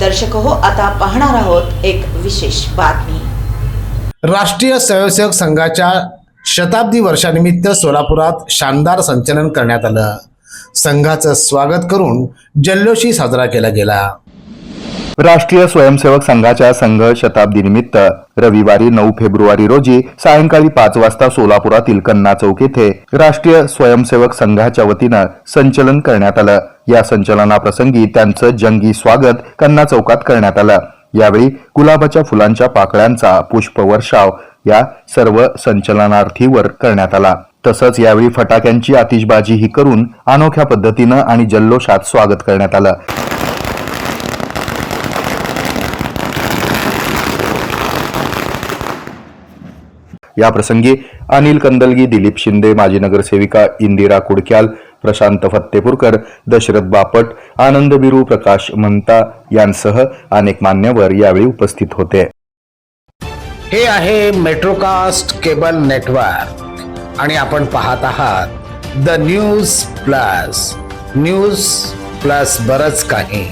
दर्शक हो आता पाहणार आहोत एक विशेष बातमी. राष्ट्रीय स्वयंसेवक संघाच्या शताब्दी वर्षानिमित्त सोलापुरात शानदार संचलन करण्यात आलं. संघाचं स्वागत करून जल्लोषी साजरा केला गेला. राष्ट्रीय स्वयंसेवक संघाच्या संघ शताब्दी निमित्त रविवारी नऊ फेब्रुवारी रोजी सायंकाळी पाच वाजता सोलापुरातील कन्ना चौक येथे राष्ट्रीय स्वयंसेवक संघाच्या वतीनं संचलन करण्यात आलं. या संचलनाप्रसंगी त्यांचं जंगी स्वागत कन्ना चौकात करण्यात आलं. यावेळी गुलाबाच्या फुलांच्या पाकळ्यांचा पुष्पवर्षाव या सर्व संचलनार्थीवर करण्यात आला. तसंच यावेळी फटाक्यांची आतिषबाजीही करून अनोख्या पद्धतीनं आणि जल्लोषात स्वागत करण्यात आलं. याप्रसंगी अनिल कंदलगी दिलीप शिंदे माजी नगरसेविका इंदिरा कुडक्याल प्रशांत फत्तेपूरकर दशरथ बापट आनंद बिरू प्रकाश मंता यांसह अनेक मान्यवर यावेळी उपस्थित होते. हे आहे मेट्रोकास्ट केबल नेटवर्क आणि आपण पाहत आहात the news plus news plus बरच काही.